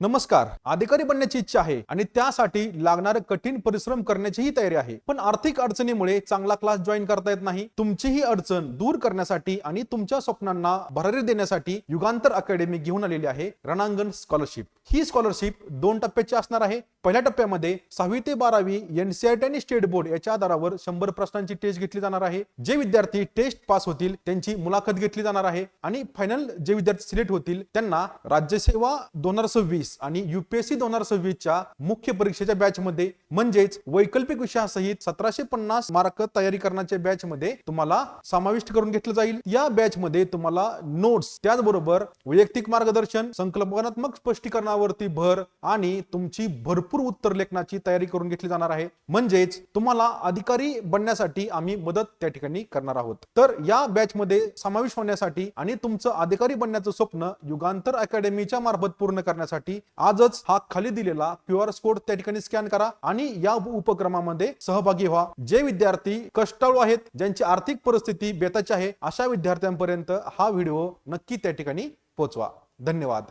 नमस्कार. अधिकारी बनण्याची इच्छा आहे आणि त्यासाठी लागणारे कठीण परिश्रम करण्याचीही तयारी आहे. पण आर्थिक अडचणीमुळे चांगला क्लास जॉईन करता येत नाही. तुमचीही अडचण दूर करण्यासाठी आणि तुमच्या स्वप्नांना भरारी देण्यासाठी युगांतर अकॅडमी घेऊन आलेली आहे रणांगण स्कॉलरशिप ही स्कॉलरशिप दोन टप्प्याची असणार आहे. पहिल्या टप्प्यामध्ये सहावी ते बारावी एनसीआरटी आणि स्टेट बोर्ड याच्या आधारावर शंभर प्रश्नांची टेस्ट घेतली जाणार आहे. जे विद्यार्थी टेस्ट पास होतील त्यांची मुलाखत घेतली जाणार आहे. आणि फायनल जे विद्यार्थी सिलेक्ट होतील त्यांना राज्यसेवा दोन हजार सव्वीस आणि युपीएससी दोन हजार सव्वीसच्या मुख्य परीक्षेच्या बॅच मध्ये म्हणजेच वैकल्पिक विषयासहित सतराशे पन्नास मार्क तयारी करण्याच्या बॅच मध्ये तुम्हाला समाविष्ट करून घेतलं जाईल. या बॅच मध्ये तुम्हाला नोट्स त्याचबरोबर वैयक्तिक मार्गदर्शन संकल्पनात्मक स्पष्टीकरणावरती भर आणि तुमची भरपूर भरपूर उत्तर लेखनाची तयारी करून घेतली जाणार आहे. म्हणजेच तुम्हाला अधिकारी बनण्यासाठी आम्ही मदत त्या ठिकाणी करणार आहोत. तर या बॅच मध्ये समावेश होण्यासाठी आणि तुमचं अधिकारी बनण्याचं स्वप्न युगांतर अकॅडमीच्या मार्फत पूर्ण करण्यासाठी आजच हा खाली दिलेला क्यू आर कोड त्या ठिकाणी स्कॅन करा आणि या उपक्रमामध्ये सहभागी व्हा. जे विद्यार्थी कष्टाळू आहेत ज्यांची आर्थिक परिस्थिती बेताची आहे अशा विद्यार्थ्यांपर्यंत हा व्हिडिओ नक्की त्या ठिकाणी पोहोचवा धन्यवाद.